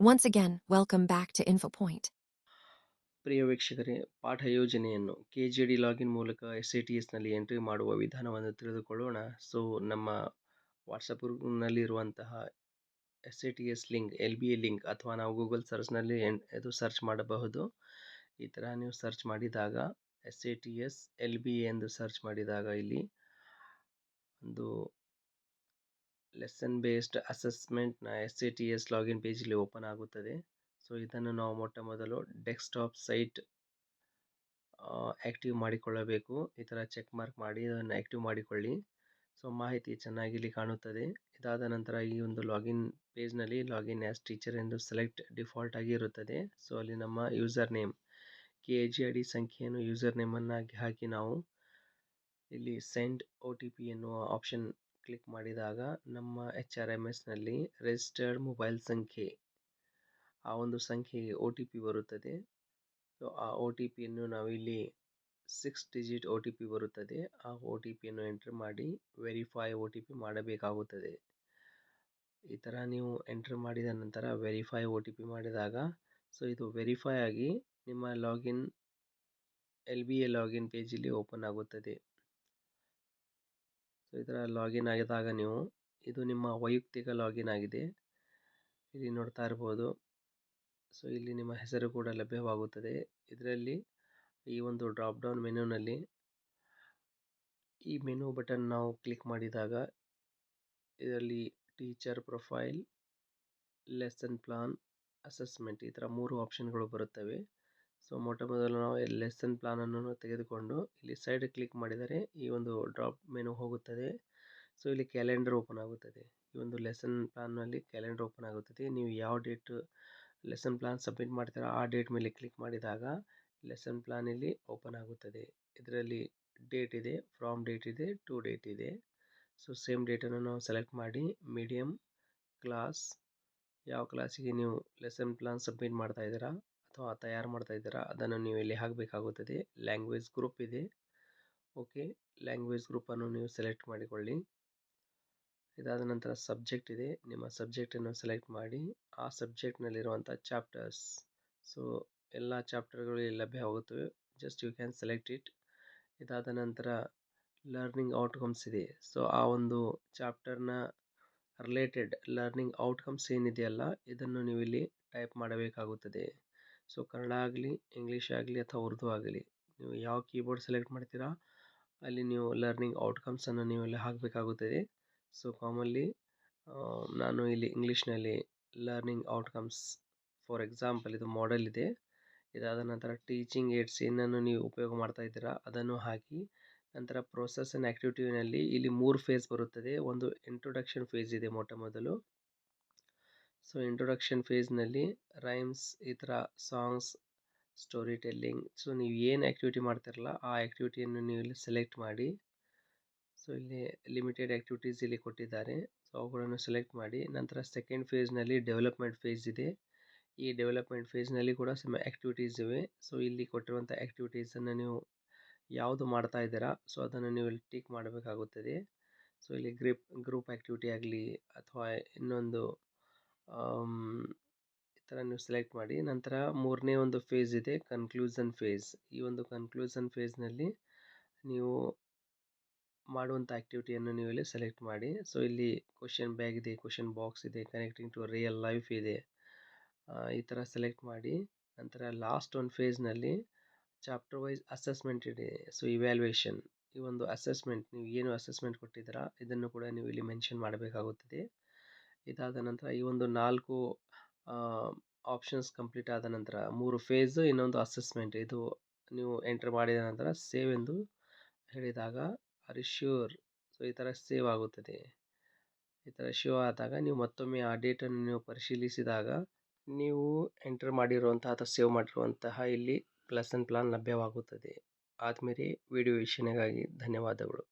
Once again, welcome back to InfoPoint. ಪ್ರಿಯ ವೀಕ್ಷಕರೇ ಪಾಠ ಯೋಜನೆಯನ್ನು ಕೆ ಜಿ ಡಿ ಲಾಗಿನ್ ಮೂಲಕ ಎಸ್ ಐ ಟಿ ಎಸ್ನಲ್ಲಿ ಎಂಟ್ರಿ ಮಾಡುವ ವಿಧಾನವನ್ನು ತಿಳಿದುಕೊಳ್ಳೋಣ ಸೊ ನಮ್ಮ WhatsApp ಗ್ರೂಪ್ನಲ್ಲಿರುವಂತಹ S I T S link L B A link ಅಥವಾ ನಾವು ಗೂಗಲ್ ಸರ್ಚ್ನಲ್ಲಿ ಎನ್ ಇದು ಸರ್ಚ್ ಮಾಡಬಹುದು ಈ ಥರ ನೀವು ಸರ್ಚ್ ಮಾಡಿದಾಗ S I T S L B A ಎಂದು ಸರ್ಚ್ ಮಾಡಿದಾಗ ಇಲ್ಲಿ ಒಂದು lesson based ಅಸೆಸ್ಮೆಂಟ್ನ S C T S login ಪೇಜಲ್ಲಿ open ಆಗುತ್ತದೆ. ಸೊ, ಇದನ್ನು ನಾವು ಮೊಟ್ಟ ಮೊದಲು ಡೆಸ್ಕ್ಟಾಪ್ ಸೈಟ್ ಆ್ಯಕ್ಟಿವ್ ಮಾಡಿಕೊಳ್ಳಬೇಕು. ಈ ಥರ ಚೆಕ್ ಮಾರ್ಕ್ ಮಾಡಿ ಅದನ್ನು ಆ್ಯಕ್ಟಿವ್ ಮಾಡಿಕೊಳ್ಳಿ. ಸೊ, ಮಾಹಿತಿ ಚೆನ್ನಾಗಿ ಇಲ್ಲಿ ಕಾಣುತ್ತದೆ. ಇದಾದ ನಂತರ ಈ ಒಂದು ಲಾಗಿನ್ ಪೇಜ್ನಲ್ಲಿ ಲಾಗಿನ್ ಆ್ಯಸ್ ಟೀಚರ್ ಎಂದು ಸೆಲೆಕ್ಟ್ ಡಿಫಾಲ್ಟ್ ಆಗಿ ಇರುತ್ತದೆ. ಸೊ, ಅಲ್ಲಿ ನಮ್ಮ user name, K G I D ಸಂಖ್ಯೆಯನ್ನು ಯೂಸರ್ ನೇಮನ್ನಾಗಿ ಹಾಕಿ ನಾವು ಇಲ್ಲಿ ಸೆಂಡ್ ಒ ಟಿ ಪಿ ಎನ್ನುವ ಆಪ್ಷನ್ ಕ್ಲಿಕ್ ಮಾಡಿದಾಗ ನಮ್ಮ ಎಚ್ ಆರ್ ಎಂ ಎಸ್ನಲ್ಲಿ ರಿಜಿಸ್ಟರ್ಡ್ ಮೊಬೈಲ್ ಸಂಖ್ಯೆ, ಆ ಒಂದು ಸಂಖ್ಯೆಗೆ ಒ ಟಿ ಪಿ ಬರುತ್ತದೆ. ಸೊ ಆ ಒ ಟಿ ಪಿಯನ್ನು ನಾವಿಲ್ಲಿ six digit O T P ಬರುತ್ತದೆ. ಆ ಒ ಟಿ ಪಿಯನ್ನು ಎಂಟ್ರ್ ಮಾಡಿ ವೆರಿಫೈ ಒ ಟಿ ಪಿ ಮಾಡಬೇಕಾಗುತ್ತದೆ. ಈ ಥರ ನೀವು ಎಂಟ್ರ್ ಮಾಡಿದ ನಂತರ ವೆರಿಫೈ ಒ ಟಿ ಪಿ ಮಾಡಿದಾಗ ಸೊ ಇದು ವೆರಿಫೈ ಆಗಿ ನಿಮ್ಮ login L B A login ಪೇಜಲ್ಲಿ open ಆಗುತ್ತದೆ. ಸೊ ಇದರ ಲಾಗಿನ್ ಆಗಿದಾಗ ನೀವು, ಇದು ನಿಮ್ಮ ವೈಯಕ್ತಿಕ ಲಾಗಿನ್ ಆಗಿದೆ. ಇಲ್ಲಿ ನೋಡ್ತಾ ಇರ್ಬೋದು. ಸೊ, ಇಲ್ಲಿ ನಿಮ್ಮ ಹೆಸರು ಕೂಡ ಲಭ್ಯವಾಗುತ್ತದೆ. ಇದರಲ್ಲಿ ಈ ಒಂದು ಡ್ರಾಪ್ ಡೌನ್ ಮೆನ್ಯೂನಲ್ಲಿ ಈ ಮೆನು ಬಟನ್ ನಾವು ಕ್ಲಿಕ್ ಮಾಡಿದಾಗ ಇದರಲ್ಲಿ teacher profile lesson plan assessment ಈ ಥರ ಮೂರು ಆಪ್ಷನ್ಗಳು ಬರುತ್ತವೆ. ಸೊ ಮೊಟ್ಟ ಮೊದಲು ನಾವು ಲೆಸನ್ ಪ್ಲಾನನ್ನು ತೆಗೆದುಕೊಂಡು ಇಲ್ಲಿ ಸೈಡ್ ಕ್ಲಿಕ್ ಮಾಡಿದರೆ ಈ ಒಂದು ಡ್ರಾಪ್ ಮೆನು ಹೋಗುತ್ತದೆ. ಸೊ ಇಲ್ಲಿ ಕ್ಯಾಲೆಂಡರ್ ಓಪನ್ ಆಗುತ್ತದೆ. ಈ ಒಂದು ಲೆಸನ್ ಪ್ಲಾನ್ನಲ್ಲಿ ಕ್ಯಾಲೆಂಡರ್ ಓಪನ್ ಆಗುತ್ತದೆ. ನೀವು ಯಾವ ಡೇಟ್ ಲೆಸನ್ ಪ್ಲಾನ್ ಸಬ್ಮಿಟ್ ಮಾಡ್ತೀರಾ ಆ ಡೇಟ್ ಮೇಲೆ ಕ್ಲಿಕ್ ಮಾಡಿದಾಗ ಲೆಸನ್ ಪ್ಲಾನ್ ಇಲ್ಲಿ ಓಪನ್ ಆಗುತ್ತದೆ. ಇದರಲ್ಲಿ ಡೇಟ್ ಇದೆ ಫ್ರಾಮ್ ಡೇಟ್ ಇದೆ ಟು ಡೇಟ್ ಇದೆ. ಸೊ ಸೇಮ್ ಡೇಟನ್ನು ನಾವು ಸೆಲೆಕ್ಟ್ ಮಾಡಿ ಮೀಡಿಯಮ್ ಕ್ಲಾಸ್ ಯಾವ ಕ್ಲಾಸಿಗೆ ನೀವು ಲೆಸನ್ ಪ್ಲಾನ್ ಸಬ್ಮಿಟ್ ಮಾಡ್ತಾ ಇದ್ದೀರಾ ಅಥವಾ ತಯಾರು ಮಾಡ್ತಾ ಇದ್ದೀರಾ, ಅದನ್ನು ನೀವು ಇಲ್ಲಿ ಹಾಕಬೇಕಾಗುತ್ತದೆ. ಲ್ಯಾಂಗ್ವೇಜ್ ಗ್ರೂಪ್ ಇದೆ. ಓಕೆ ಲ್ಯಾಂಗ್ವೇಜ್ ಗ್ರೂಪನ್ನು ನೀವು ಸೆಲೆಕ್ಟ್ ಮಾಡಿಕೊಳ್ಳಿ. ಇದಾದ ನಂತರ ಸಬ್ಜೆಕ್ಟ್ ಇದೆ. ನಿಮ್ಮ ಸಬ್ಜೆಕ್ಟನ್ನು ಸೆಲೆಕ್ಟ್ ಮಾಡಿ, ಆ ಸಬ್ಜೆಕ್ಟ್ನಲ್ಲಿರುವಂಥ ಚಾಪ್ಟರ್ಸ್ ಸೊ ಎಲ್ಲ ಚಾಪ್ಟರ್ಗಳು ಲಭ್ಯವಾಗುತ್ತವೆ just you can select it ಇದಾದ ನಂತರ ಲರ್ನಿಂಗ್ ಔಟ್ಕಮ್ಸ್ ಇದೆ. ಸೊ ಆ ಒಂದು ಚಾಪ್ಟರ್ನ ರಿಲೇಟೆಡ್ ಲರ್ನಿಂಗ್ ಔಟ್ಕಮ್ಸ್ ಏನಿದೆಯಲ್ಲ, ಇದನ್ನು ನೀವು ಇಲ್ಲಿ ಟೈಪ್ ಮಾಡಬೇಕಾಗುತ್ತದೆ. ಸೊ, ಕನ್ನಡ ಆಗಲಿ ಇಂಗ್ಲೀಷ್ ಆಗಲಿ ಅಥವಾ ಉರ್ದು ಆಗಲಿ, ನೀವು ಯಾವ ಕೀಬೋರ್ಡ್ ಸೆಲೆಕ್ಟ್ ಮಾಡ್ತೀರಾ, ಅಲ್ಲಿ ನೀವು ಲರ್ನಿಂಗ್ ಔಟ್ಕಮ್ಸನ್ನು ನೀವು ಇಲ್ಲಿ ಹಾಕಬೇಕಾಗುತ್ತದೆ ಸೊ ಕಾಮನ್ಲಿ ನಾನು ಇಲ್ಲಿ ಇಂಗ್ಲೀಷ್ನಲ್ಲಿ ಲರ್ನಿಂಗ್ ಔಟ್ಕಮ್ಸ್ ಫಾರ್ ಎಕ್ಸಾಂಪಲ್ ಇದು ಮಾಡೆಲ್ ಇದೆ. ಇದಾದ ನಂತರ ಟೀಚಿಂಗ್ ಏಡ್ಸ್ ಏನನ್ನು ನೀವು ಉಪಯೋಗ ಮಾಡ್ತಾ ಇದ್ದೀರಾ, ಅದನ್ನು ಹಾಕಿ, ನಂತರ ಪ್ರೋಸೆಸ್ ಆ್ಯಂಡ್ ಆ್ಯಕ್ಟಿವಿಟಿನಲ್ಲಿ ಇಲ್ಲಿ ಮೂರು ಫೇಸ್ ಬರುತ್ತದೆ. ಒಂದು ಇಂಟ್ರೊಡಕ್ಷನ್ ಫೇಸ್ ಇದೆ ಮೊಟ್ಟ ಮೊದಲು. ಸೊ ಇಂಟ್ರೊಡಕ್ಷನ್ ಫೇಸ್ನಲ್ಲಿ ರೈಮ್ಸ್ ಈ ಥರ ಸಾಂಗ್ಸ್ ಸ್ಟೋರಿ ಟೆಲ್ಲಿಂಗ್ ಸೊ ನೀವು ಏನು ಆ್ಯಕ್ಟಿವಿಟಿ ಮಾಡ್ತಿರಲ್ಲ ಆ ಆ್ಯಕ್ಟಿವಿಟಿಯನ್ನು ನೀವು ಇಲ್ಲಿ ಸೆಲೆಕ್ಟ್ ಮಾಡಿ. ಸೊ ಇಲ್ಲಿ ಲಿಮಿಟೆಡ್ ಆ್ಯಕ್ಟಿವಿಟೀಸ್ ಇಲ್ಲಿ ಕೊಟ್ಟಿದ್ದಾರೆ. ಸೊ ಅವುಗಳನ್ನು ಸೆಲೆಕ್ಟ್ ಮಾಡಿ. ನಂತರ ಸೆಕೆಂಡ್ ಫೇಸ್ನಲ್ಲಿ ಡೆವಲಪ್ಮೆಂಟ್ ಫೇಸ್ ಇದೆ. ಈ ಡೆವಲಪ್ಮೆಂಟ್ ಫೇಸ್ನಲ್ಲಿ ಕೂಡ ಸಮ ಆ್ಯಕ್ಟಿವಿಟೀಸ್ ಇವೆ. ಸೊ ಇಲ್ಲಿ ಕೊಟ್ಟಿರುವಂಥ ಆ್ಯಕ್ಟಿವಿಟೀಸನ್ನು ನೀವು ಯಾವುದು ಮಾಡ್ತಾ ಇದ್ದೀರಾ, ಸೊ, ಅದನ್ನು ನೀವು ಇಲ್ಲಿ ಟಿಕ್ ಮಾಡಬೇಕಾಗುತ್ತದೆ. ಸೊ ಇಲ್ಲಿ ಗ್ರಿಪ್ ಗ್ರೂಪ್ ಆ್ಯಕ್ಟಿವಿಟಿ ಆಗಲಿ ಅಥವಾ ಇನ್ನೊಂದು ಈ ಥರ ನೀವು ಸೆಲೆಕ್ಟ್ ಮಾಡಿ. ನಂತರ ಮೂರನೇ ಒಂದು ಫೇಸ್ ಇದೆ ಕನ್ಕ್ಲೂಸನ್ ಫೇಸ್. ಈ ಒಂದು ಕನ್ಕ್ಲೂಸನ್ ಫೇಸ್ನಲ್ಲಿ ನೀವು ಮಾಡುವಂಥ ಆ್ಯಕ್ಟಿವಿಟಿಯನ್ನು ನೀವು ಇಲ್ಲಿ ಸೆಲೆಕ್ಟ್ ಮಾಡಿ. ಸೊ, ಇಲ್ಲಿ ಕ್ವಶನ್ ಬ್ಯಾಗ್ ಇದೆ, ಕ್ವಶನ್ ಬಾಕ್ಸ್ ಇದೆ, ಕನೆಕ್ಟಿಂಗ್ ಟು ರಿಯಲ್ ಲೈಫ್ ಇದೆ. ಈ ಥರ ಸೆಲೆಕ್ಟ್ ಮಾಡಿ. ನಂತರ ಲಾಸ್ಟ್ ಒಂದು ಫೇಸ್ನಲ್ಲಿ ಚಾಪ್ಟರ್ ವೈಸ್ ಅಸೆಸ್ಮೆಂಟ್ ಇದೆ. ಸೊ ಇವ್ಯಾಲ್ಯೂಯೇಷನ್ ಈ ಒಂದು ಅಸೆಸ್ಮೆಂಟ್, ನೀವು ಏನು ಅಸೆಸ್ಮೆಂಟ್ ಕೊಟ್ಟಿದ್ದೀರಾ, ಇದನ್ನು ಕೂಡ ನೀವು ಇಲ್ಲಿ ಮೆನ್ಷನ್ ಮಾಡಬೇಕಾಗುತ್ತದೆ. ಇದಾದ ನಂತರ ಈ ಒಂದು ನಾಲ್ಕು ಆಪ್ಷನ್ಸ್ ಕಂಪ್ಲೀಟ್ ಆದ ನಂತರ ಮೂರು ಫೇಸ್ ಇನ್ನೊಂದು ಅಸೆಸ್ಮೆಂಟ್ ಇದು ನೀವು ಎಂಟರ್ ಮಾಡಿದ ನಂತರ ಸೇವ್ ಎಂದು ಹೇಳಿದಾಗ ಆರ್ ಶ್ಯೂರ್ ಸೊ ಈ ಥರ ಸೇವ್ ಆಗುತ್ತದೆ. ಈ ಥರ ಶೋ ಆದಾಗ ನೀವು ಮತ್ತೊಮ್ಮೆ ಆ ಡೇಟನ್ನು ನೀವು ಪರಿಶೀಲಿಸಿದಾಗ ನೀವು ಎಂಟರ್ ಮಾಡಿರುವಂತಹ ಅಥವಾ ಸೇವ್ ಮಾಡಿರುವಂತಹ ಇಲ್ಲಿ ಲೆಸನ್ ಪ್ಲಾನ್ ಲಭ್ಯವಾಗುತ್ತದೆ. ಆದಮೇಲೆ ವಿಡಿಯೋ ವೀಕ್ಷಣೆಗಾಗಿ ಧನ್ಯವಾದಗಳು.